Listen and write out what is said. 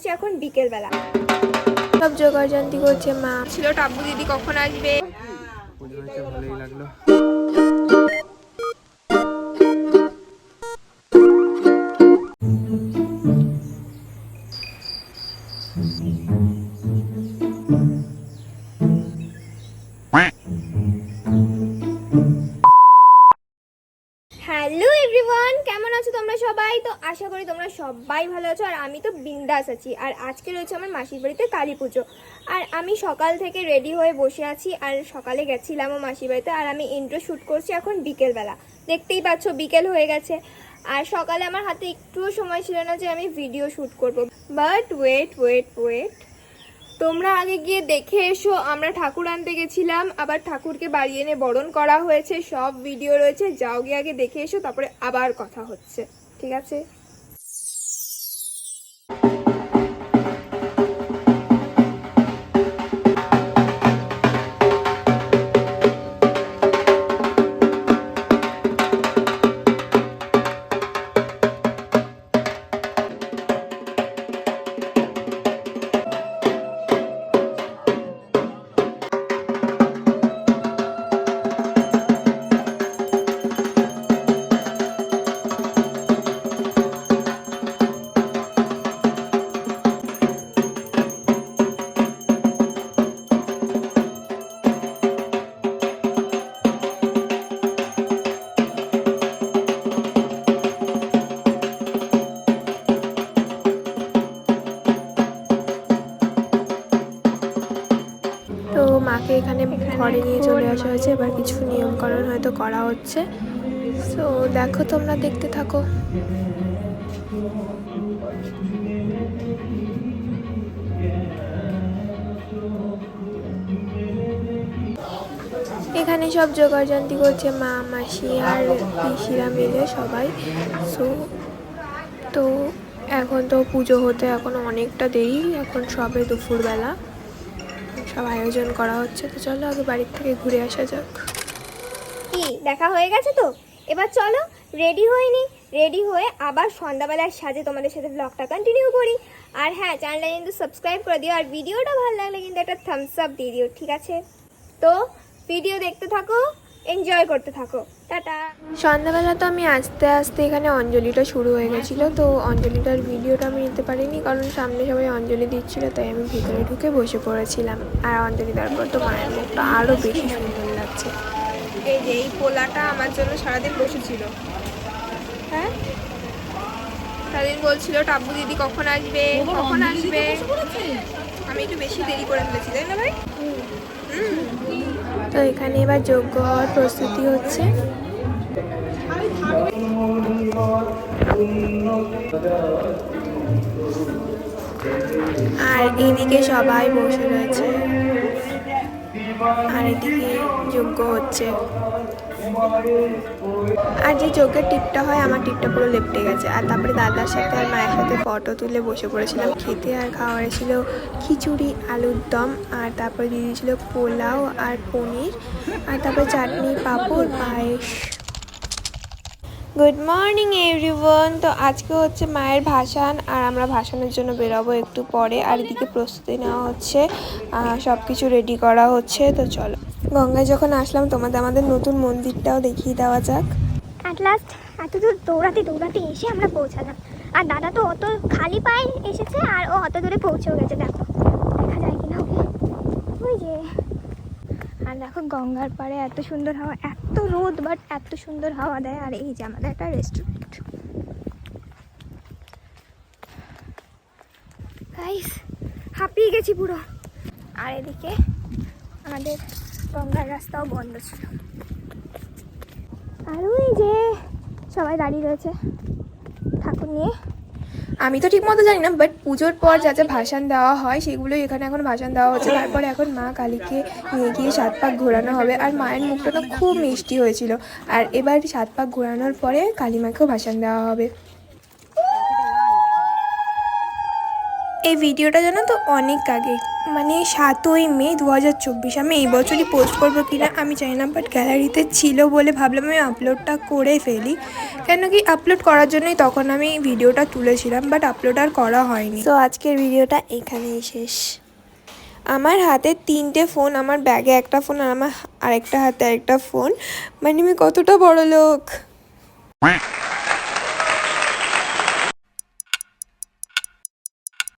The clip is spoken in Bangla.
করছি এখন বিকেলবেলা। সব জোগাড় জানতি করছে মা। ছিল টাব্বু দিদি কখন আসবে? ভালোই লাগল। আছো তোমরা সবাই? তো আশা করি তোমরা সবাই ভালো আছো, আর আমি তো বিন্দাস আছি। আর আজকে রয়েছে আমার মাসির বাড়িতে কালী পুজো। আর আমি সকাল থেকে রেডি হয়ে বসে আছি, আর সকালে গেছিলাম মাসির বাড়িতে, আর আমি ইন্ট্রো শ্যুট করছি এখন বিকেলবেলা। দেখতেই পাচ্ছ, বিকেল হয়ে গেছে। আর সকালে আমার হাতে একটুও সময় ছিল না যে আমি ভিডিও শ্যুট করব। বাট ওয়েট ওয়েট ওয়েট তোমরা আগে গিয়ে দেখে এসো, আমরা ঠাকুর আনতে গেছিলাম, আবার ঠাকুরকে বাড়ি এনে বরণ করা হয়েছে, সব ভিডিও রয়েছে, যাও গিয়ে আগে দেখে এসো, তারপরে আবার কথা হচ্ছে, ঠিক আছে? তো মাকে এখানে ঘরে নিয়ে চলে আসা হয়েছে। এবার কিছু নিয়মকরণ হয়তো করা হচ্ছে। তো দেখো তোমরা দেখতে থাকো। এখানে সব জোগাড় জান্তি করছে মা, মাসি আর পিসিরা মিলে সবাই। সো তো এখন তো পুজো হতে এখন অনেকটা দেরি। এখন সবে দুপুরবেলা। সব আয়োজন করা হচ্ছে, তো চলো আগে বাড়ির থেকে ঘুরে আসা যাক। কি, দেখা হয়ে গেছে তো? এবার চলো রেডি হয়নি রেডি হয়ে আবার সন্ধ্যাবেলার সাজে তোমাদের সাথে ব্লগটা কন্টিনিউ করি। আর হ্যাঁ চ্যানেলটা কিন্তু সাবস্ক্রাইব করে দিও, আর ভিডিওটা ভালো লাগলে কিন্তু একটা থামস আপ দিয়ে দিও, ঠিক আছে? তো ভিডিও দেখতে থাকো। এনজয় করতে থাকো। টাটা। সন্ধ্যাবেলা তো আমি আস্তে আস্তে এখানে অঞ্জলিটা শুরু হয়ে গেছিল তো অঞ্জলিটার ভিডিওটা আমি নিতে পারিনি কারণ সামনে সবাই অঞ্জলি দিচ্ছিল তাই আমি ভিতরে ঢুকে বসে পড়েছিলাম। আর অঞ্জলি দেওয়ার পর তো মায়ের মুখটা আরও বেশি সুন্দর লাগছে। এই যে এই পোলাটা আমার জন্য সারাদিন বসেছিল। হ্যাঁ? বলছিল টাব্বু দিদি কখন আসবে? কখন আসবে? আমি একটু বেশি দেরি করে ফেলেছি তাই না ভাই? তো এখানে এবার যোগ্য হওয়ার প্রস্তুতি হচ্ছে। আর এদিকে সবাই বসে রয়েছে। আর এদিকে যোগ্য হচ্ছে। আর যে যোগ্যের টিপটা হয়, আমার টিপটা পুরো লেপটে গেছে। আর তারপরে দাদার সাথে আর মায়ের সাথে ফটো তুলে বসে পড়েছিলাম। খেতে আর খাওয়ার ছিল খিচুড়ি, আলুর দম, আর তারপরে দিয়ে দিয়েছিল পোলাও আর পনির। আর তারপরে chutney, papad, payesh. Good morning everyone তো আজকে হচ্ছে মায়ের ভাসান, আর আমরা ভাসানের জন্য বেরোবো একটু পরে। আর এদিকে প্রস্তুতি নেওয়া হচ্ছে সব কিছু রেডি করা হচ্ছে। তো চলো, গঙ্গায় যখন আসলাম, তোমাদের আমাদের নতুন মন্দিরটাও দেখিয়ে দেওয়া যাক। অ্যাট লাস্ট এত দূর দৌড়াতে দৌড়াতে এসে আমরা পৌঁছালাম। আর দাদা তো অত খালি পায়ে এসেছে, আর ও অত দূরে পৌঁছেও গেছে, দেখো। দেখা যায় কিনা? ওকে ওই যে আর দেখো গঙ্গার পাড়ে এত সুন্দর হাওয়া, এত রোদ বাট এত সুন্দর হাওয়া দেয়। আর এই যে আমাদের একটা রেস্টুরেন্ট গাইস হাঁপিয়ে গেছি পুরো। আর এদিকে আমাদের গঙ্গার রাস্তাও বন্ধ ছিল। আর ওই যে সবাই দাঁড়িয়ে রয়েছে ঠাকুর নিয়ে। আমি তো ঠিক মতো জানি না বাট পুজোর পর যা যা ভাষণ দেওয়া হয় সেগুলো এখানে এখন ভাষণ দেওয়া হচ্ছে। তারপরে এখন মা কালীকে নিয়ে গিয়ে সাত পাক ঘোরানো হবে। আর মায়ের মুখটা তো খুব মিষ্টি হয়েছিল। আর এবার সাত পাক ঘোরানোর পরে কালী মাকেও ভাষণ দেওয়া হবে। এই ভিডিওটা জানো তো অনেক আগে। মানে সাতই মে দু হাজার চব্বিশ। আমি এই বছরই পোস্ট করব কিনা আমি জানি না বাট গ্যালারিতে ছিল বলে ভাবলাম আমি আপলোডটা করে ফেলি। কেন কি আপলোড করার জন্যই তখন আমি ভিডিওটা তুলেছিলাম বাট আপলোড আর করা হয়নি। তো আজকের ভিডিওটা এখানেই শেষ। আমার হাতে তিনটে ফোন আমার ব্যাগে একটা ফোন আর আমার আরেকটা হাতে আরেকটা ফোন মানে আমি কতটা বড় লোক